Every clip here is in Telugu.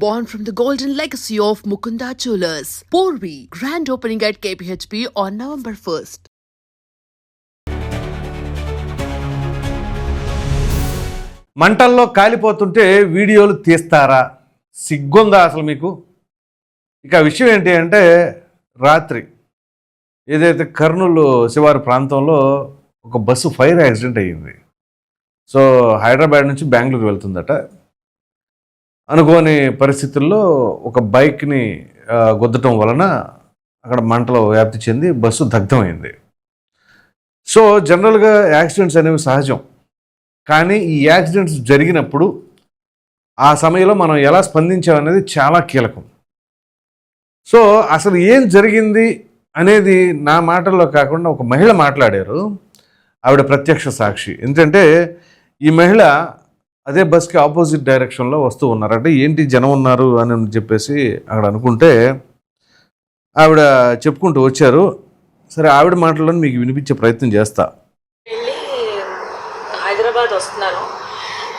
born from the golden legacy of Mukunda Jewelers. Porvi, grand opening at KPHP on November 1st. మంటల్లో కాలిపోతుంటే వీడియోలు తీస్తారా సిగ్గుందా అసలు మీకు ఇక విషయం ఏంటి అంటే రాత్రి ఏదైతే కర్నూలు శివారు ప్రాంతంలో ఒక బస్సు ఫైర్ యాక్సిడెంట్ అయ్యింది సో హైదరాబాద్ నుంచి బెంగళూరు వెళ్తుందట అనుకోని పరిస్థితుల్లో ఒక బైక్ని గుద్దటం వలన అక్కడ మంటలు వ్యాప్తి చెంది బస్సు దగ్ధమైంది. సో జనరల్గా యాక్సిడెంట్స్ అనేవి సహజం. కానీ ఈ యాక్సిడెంట్స్ జరిగినప్పుడు ఆ సమయంలో మనం ఎలా స్పందించామనేది చాలా కీలకం. సో అసలు ఏం జరిగింది అనేది నా మాటల్లో కాకుండా ఒక మహిళ మాట్లాడారు. ఆవిడ ప్రత్యక్ష సాక్షి. ఎందుకంటే ఈ మహిళ అదే బస్కి ఆపోజిట్ డైరెక్షన్లో వస్తూ ఉన్నారు అంటే ఏంటి జనం ఉన్నారు అని చెప్పేసి అక్కడ అనుకుంటే ఆవిడ చెప్పుకుంటూ వచ్చారు. సరే ఆవిడ మాటలను మీకు వినిపించే ప్రయత్నం చేస్తా. వెళ్ళి హైదరాబాద్ వస్తున్నాను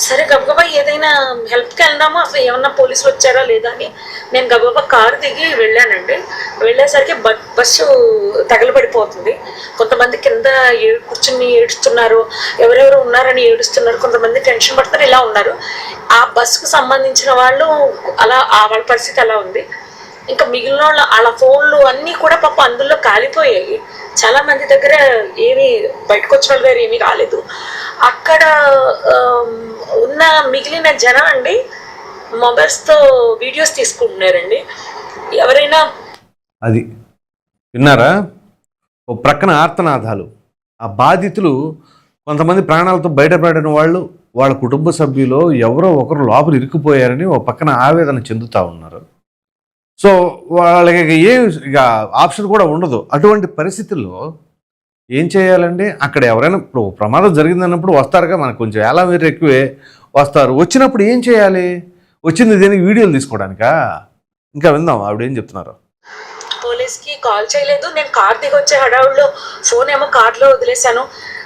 సరే గబగబా ఏదైనా హెల్ప్కి వెళ్దామా? అసలు ఏమన్నా పోలీసులు వచ్చారా లేదా అని నేను గబగబా కారు దిగి వెళ్ళానండి. వెళ్ళేసరికి బ- బస్సు తగలబడిపోతుంది. కొంతమంది కింద ఏ- కూర్చుని ఏడుస్తున్నారు. ఎవరెవరు ఉన్నారని ఏడుస్తున్నారు. కొంతమంది టెన్షన్ పడుతున్నారు ఇలా ఉన్నారు. ఆ బస్సుకు సంబంధించిన వాళ్ళు అలా ఆ వాళ్ళ పరిస్థితి అలా ఉంది. ఇంకా మిగిలిన వాళ్ళ వాళ్ళ ఫోన్లు అన్నీ కూడా పాప అందులో కాలిపోయాయి. చాలా మంది దగ్గర ఏమి బయటకొచ్చిన వాళ్ళ దగ్గర ఏమీ రాలేదు అక్కడ ఉన్న మిగిలిన జనం అండి మొబైల్స్తో వీడియోస్ తీసుకుంటున్నారండి. ఎవరైనా అది విన్నారా? ఓ ప్రక్కన ఆర్తనాదాలు. ఆ బాధితులు కొంతమంది ప్రాణాలతో బయటపడిన వాళ్ళు వాళ్ళ కుటుంబ సభ్యులు ఎవరో ఒకరు లోపల ఇరుక్కుపోయారని ఓ పక్కన ఆవేదన చెందుతూ ఉన్నారు. సో వాళ్ళకి ఏం ఇక ఆప్షన్ కూడా ఉండదు. అటువంటి పరిస్థితుల్లో ఏం చేయాలండి? అక్కడ ఎవరైనా ఇప్పుడు ప్రమాదం జరిగిందన్నప్పుడు వస్తారుగా మనకు కొంచెం ఎలా మీరు ఎక్కువే వస్తారు. వచ్చినప్పుడు ఏం చేయాలి? వచ్చింది దేనికి? వీడియోలు తీసుకోవడానికా? ఇంకా విందాం ఆవిడ ఏం చెప్తున్నారు? పోలీస్కి కాల్ చేయలేదు. నేను కార్ దిగి వచ్చే హడావుల్లో ఫోన్ ఏమో కార్లో వదిలేశాను.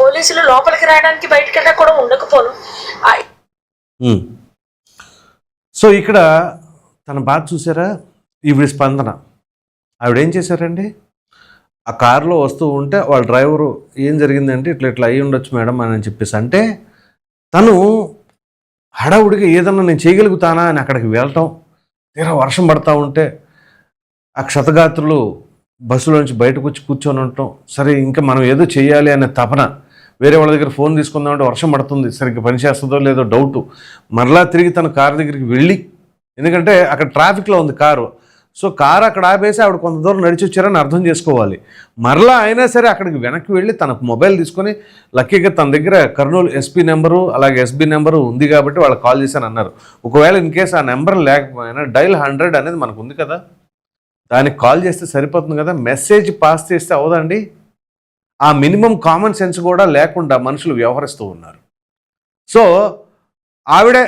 పోలీసులు లోపలికి రావడానికి బయటికి కూడా ఉండకపోను. సో ఇక్కడ తన బాధ చూసారా? ఈవిడ స్పందన. ఆవిడ ఏం చేశారండి? ఆ కారులో వస్తూ ఉంటే వాళ్ళ డ్రైవరు ఏం జరిగిందంటే ఇట్లా ఇట్లా అయ్యి ఉండొచ్చు మేడం అని చెప్పేసి. అంటే తను హడావుడిగా ఏదన్నా నేను చేయగలుగుతానా అని అక్కడికి వెళ్ళటం తీరా వర్షం పడతా ఉంటే ఆ క్షతగాత్రులు బస్సులోంచి బయటకు వచ్చి కూర్చొని ఉండటం సరే ఇంకా మనం ఏదో చేయాలి అనే తపన వేరే వాళ్ళ దగ్గర ఫోన్ తీసుకుందామంటే వర్షం పడుతుంది సరిగ్గా పనిచేస్తుందో లేదో డౌటు మరలా తిరిగి తన కారు దగ్గరికి వెళ్ళి ఎందుకంటే అక్కడ ట్రాఫిక్లో ఉంది కారు. సో కారు అక్కడ ఆపేసి ఆవిడ కొంత దూరం నడిచి వచ్చారని అర్థం చేసుకోవాలి. మరలా అయినా సరే అక్కడికి వెనక్కి వెళ్ళి తన మొబైల్ తీసుకొని లక్కీగా తన దగ్గర కర్నూలు ఎస్పీ నెంబరు అలాగే ఎస్బీ నెంబరు ఉంది కాబట్టి వాళ్ళకి కాల్ చేశాను అన్నారు. ఒకవేళ ఇన్ కేసు ఆ నెంబర్ లేకపోయినా డైల్ హండ్రెడ్ అనేది మనకు ఉంది కదా. దానికి కాల్ చేస్తే సరిపోతుంది కదా. మెసేజ్ పాస్ చేస్తే అవదండి ఆ మినిమం కామన్ సెన్స్ కూడా లేకుండా మనుషులు వ్యవహరిస్తూ ఉన్నారు. సో ఆవిడే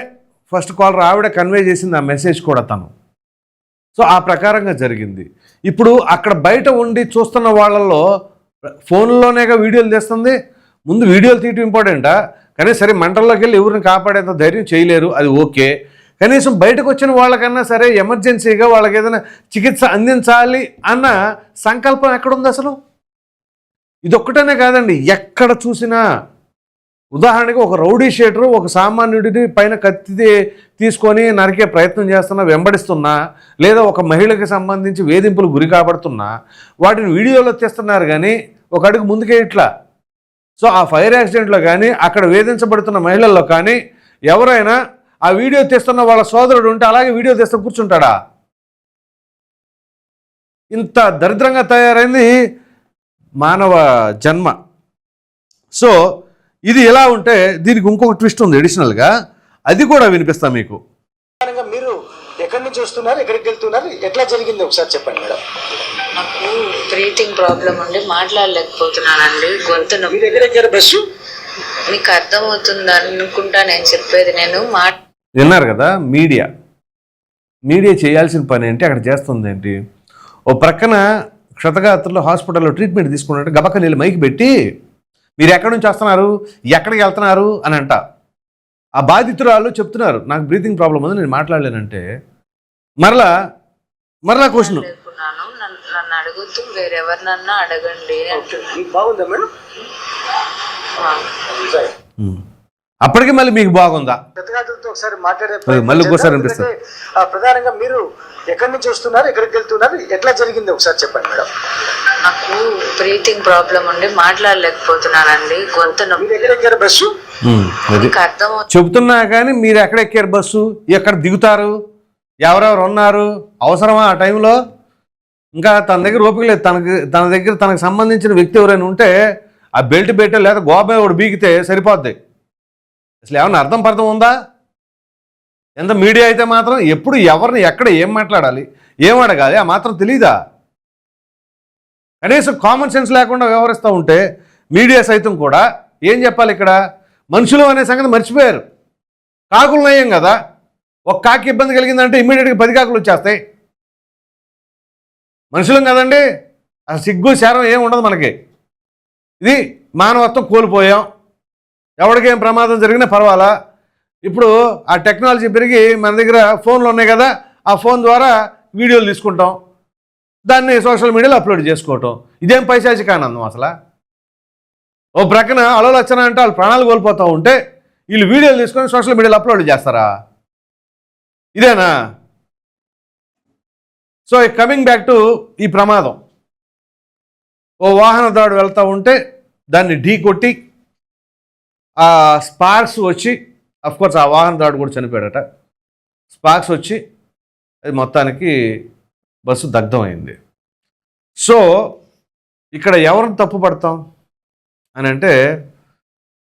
ఫస్ట్ కాలర్ ఆవిడ కన్వే చేసింది ఆ మెసేజ్ కూడా తను. సో ఆ ప్రకారంగా జరిగింది. ఇప్పుడు అక్కడ బయట ఉండి చూస్తున్న వాళ్ళల్లో ఫోన్లోనేగా వీడియోలు తీస్తుంది. ముందు వీడియోలు తీయటం ఇంపార్టెంటా? కానీ సరే మంటల్లోకి వెళ్ళి ఎవరిని కాపాడేంత ధైర్యం చేయలేరు అది ఓకే. కనీసం బయటకు వచ్చిన వాళ్ళకన్నా సరే ఎమర్జెన్సీగా వాళ్ళకి ఏదైనా చికిత్స అందించాలి అన్న సంకల్పం ఎక్కడుంది అసలు ఇదొక్కటనే కాదండి. ఎక్కడ చూసినా ఉదాహరణకి ఒక రౌడీ షేటర్ ఒక సామాన్యుడిని పైన కత్తి తీసుకొని నరికే ప్రయత్నం చేస్తున్నా వెంబడిస్తున్నా లేదా ఒక మహిళకి సంబంధించి వేధింపులు గురి కాబడుతున్నా వాటిని వీడియోలో తీస్తున్నారు కానీ ఒక అడుగు ముందుకే ఇట్లా. సో ఆ ఫైర్ యాక్సిడెంట్లో కానీ అక్కడ వేధించబడుతున్న మహిళల్లో కానీ ఎవరైనా ఆ వీడియో తీస్తున్న వాళ్ళ సోదరుడు ఉంటే అలాగే వీడియో తీస్తూ కూర్చుంటాడా? ఇంత దరిద్రంగా తయారైంది మానవ జన్మ. సో ఇది ఎలా ఉంటే దీనికి ఇంకొక ట్విస్ట్ ఉంది అడిషనల్గా. అది కూడా వినిపిస్తా మీకు. మీరు ఎక్కడి నుంచి వస్తున్నారు ఎక్కడికి వెళ్తున్నారు ఎట్లా జరిగింది ఒకసారి చెప్పండి మేడం. నాకు బ్రీతింగ్ ప్రాబ్లం ఉండి మాట్లాడలేకపోతున్నానండి గొంతు మీ నొప్పి దగ్గర ఎక్కారు బస్సు? మీకు అర్థమవుతుంది అనుకుంటా నేను చెప్పేది నేను మా విన్నారు కదా మీడియా. మీడియా చేయాల్సిన పని ఏంటి అక్కడ చేస్తుంది ఏంటి? ఓ ప్రక్కన క్షతగాత్రులు హాస్పిటల్లో ట్రీట్మెంట్ తీసుకున్నట్టు గబక్క నీళ్ళు మైకి పెట్టి మీరు ఎక్కడి నుంచి వస్తున్నారు? ఎక్కడికి వెళ్తున్నారు? అని అంట. ఆ బాధితురాలు చెప్తున్నారు నాకు బ్రీతింగ్ ప్రాబ్లం ఉంది నేను మాట్లాడలేనంటే. మరలా మరలా క్వశ్చన్. లేకున్నాను నన్ను నన్ను అడుగుతూ వేరెవరినన్నా అడగండి బాగుందా మేడం. అప్పటికి మళ్ళీ మీకు బాగుందా? ఒకసారి మాట్లాడే మళ్ళీ చేద్దాం. అనిపిస్తుంది. ప్రధానంగా మీరు ఎక్కడి నుంచి వస్తున్నారు ఎక్కడికి వెళ్తున్నారు ఎట్లా జరిగింది ఒకసారి చెప్పండి మేడం. నాకు బ్రీతింగ్ ప్రాబ్లం ఉండి మాట్లాడలేకపోతున్నానండి. గొంతు నొప్పి. ఎక్కారు బస్సు? అర్థమవుతుంది చెబుతున్నా కానీ మీరు ఎక్కడ ఎక్కారు బస్సు? ఎక్కడ దిగుతారు? ఎవరెవరు ఉన్నారు? అవసరమా ఆ టైంలో? ఇంకా తన దగ్గర ఓపిక లేదు. తనకి తన దగ్గర తనకు సంబంధించిన వ్యక్తి ఎవరైనా ఉంటే ఆ బెల్ట్ పెట్టే లేదా గోపే ఒకటి బీగితే సరిపోద్ది. అసలు ఏమన్నా అర్థం పర్థం ఉందా? ఎంత మీడియా అయితే మాత్రం ఎప్పుడు ఎవరిని ఎక్కడ ఏం మాట్లాడాలి ఏం అడగాలి ఆ మాత్రం తెలీదా? కనీసం కామన్ సెన్స్ లేకుండా వ్యవహరిస్తూ ఉంటే మీడియా సైతం కూడా ఏం చెప్పాలి ఇక్కడ? మనుషులు అనే సంగతి మర్చిపోయారు. కాకులు నయం కదా? ఒక కాకి ఇబ్బంది కలిగిందంటే ఇమ్మీడియట్గా పది కాకులు వచ్చేస్తాయి. మనుషులం కదండి? ఆ సిగ్గు శారం ఏం ఉండదు మనకి. ఇది మానవత్వం కోల్పోయాం. ఎవరికేం ప్రమాదం జరిగినా పర్వాలా. ఇప్పుడు ఆ టెక్నాలజీ పెరిగి మన దగ్గర ఫోన్లు ఉన్నాయి కదా ఆ ఫోన్ ద్వారా వీడియోలు తీసుకుంటాం. దాన్ని సోషల్ మీడియాలో అప్లోడ్ చేసుకోవటం. ఇదేం పైశాచిక ఆనందం అసలు? ఓ ప్రక్కన అలలచ్చన అంటే వాళ్ళు ప్రాణాలు కోల్పోతూ ఉంటే వీళ్ళు వీడియోలు తీసుకొని సోషల్ మీడియాలో అప్లోడ్ చేస్తారా? ఇదేనా? సో కమింగ్ బ్యాక్ టు ఈ ప్రమాదం. ఓ వాహనదారుడు వెళ్తూ ఉంటే దాన్ని ఢీ కొట్టి ఆ స్పార్క్స్ వచ్చి కోర్స్ ఆ వాహనదారుడు కూడా చనిపోయాడట. స్పార్క్స్ వచ్చి అది మొత్తానికి బస్సు దగ్ధమైంది సో ఇక్కడ ఎవరిని తప్పు పడతాం? అని అంటే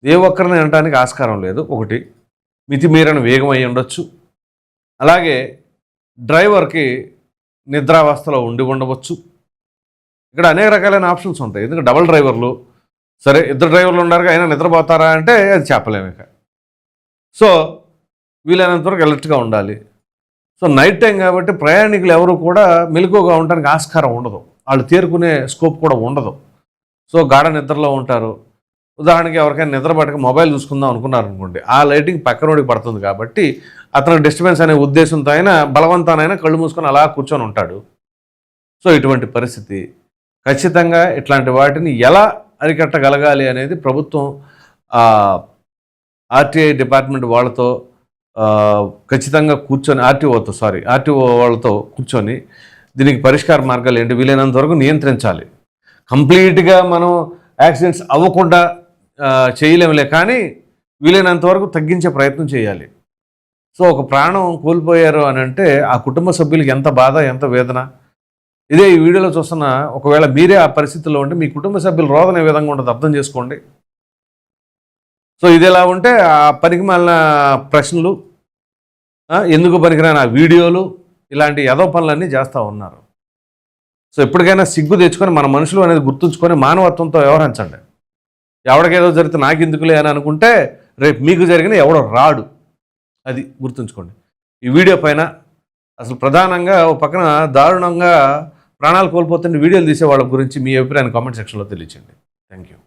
ఏ ఒక్కరిని అనడానికి ఆస్కారం లేదు. ఒకటి మితిమీరని వేగం అయి ఉండొచ్చు. అలాగే డ్రైవర్కి నిద్రావస్థలో ఉండి ఉండవచ్చు. ఇక్కడ అనేక రకాలైన ఆప్షన్స్ ఉంటాయి. ఎందుకంటే డబల్ డ్రైవర్లు సరే ఇద్దరు డ్రైవర్లు ఉన్నారు అయినా నిద్రపోతారా అంటే అది చెప్పలేము ఇక. సో వీలైనంత వరకు అలర్ట్గా ఉండాలి. సో నైట్ టైం కాబట్టి ప్రయాణికులు ఎవరు కూడా మెలకుగా ఉండడానికి ఆస్కారం ఉండదు. వాళ్ళు తేరుకునే స్కోప్ కూడా ఉండదు. సో గాఢ నిద్రలో ఉంటారు. ఉదాహరణకి ఎవరికైనా నిద్ర పట్టక మొబైల్ చూసుకుందాం అనుకున్నారు అనుకోండి ఆ లైటింగ్ పక్కనోడికి పడుతుంది కాబట్టి అతను డిస్టర్బెన్స్ అనే ఉద్దేశంతో అయినా బలవంతానైనా కళ్ళు మూసుకొని అలా కూర్చొని ఉంటాడు. సో ఇటువంటి పరిస్థితి. ఖచ్చితంగా ఇట్లాంటి వాటిని ఎలా అరికట్టగలగాలి అనేది ప్రభుత్వం ఆర్టీఐ డిపార్ట్మెంట్ వాళ్ళతో ఖచ్చితంగా కూర్చొని ఆర్టీఓతో సారీ ఆర్టీఓ వాళ్ళతో కూర్చొని దీనికి పరిష్కార మార్గాలు ఏంటి? వీలైనంత వరకు నియంత్రించాలి. కంప్లీట్గా మనం యాక్సిడెంట్స్ అవ్వకుండా ఆ, చేయలేములే కానీ వీలైనంత వరకు తగ్గించే ప్రయత్నం చేయాలి. సో ఒక ప్రాణం కోల్పోయారు అని అంటే ఆ కుటుంబ సభ్యులకి ఎంత బాధ ఎంత వేదన? ఇదే ఈ వీడియోలో చూస్తున్న ఒకవేళ మీరే ఆ పరిస్థితిలో ఉంటే మీ కుటుంబ సభ్యులు రోదన విధంగా ఉంటుంది అర్థం చేసుకోండి. సో ఇది ఎలా ఉంటే ఆ పనికి మాలిన ప్రశ్నలు ఎందుకు పనికిరాని ఆ వీడియోలు ఇలాంటి యదో పనులన్నీ చేస్తూ ఉన్నారు. సో ఎప్పటికైనా సిగ్గు తెచ్చుకొని మన మనుషులు అనేది గుర్తుంచుకొని మానవత్వంతో వ్యవహరించండి. ఎవడికేదో జరిగితే నాకు ఎందుకులే అని అనుకుంటే రేపు మీకు జరిగిన ఎవడో రాడు. అది గుర్తుంచుకోండి. ఈ వీడియో పైన అసలు ప్రధానంగా ఓ పక్కన దారుణంగా ప్రాణాలు కోల్పోతున్న వీడియోలు తీసే వాళ్ళ గురించి మీ అభిప్రాయాన్ని కామెంట్ సెక్షన్లో తెలియచేయండి. Thank you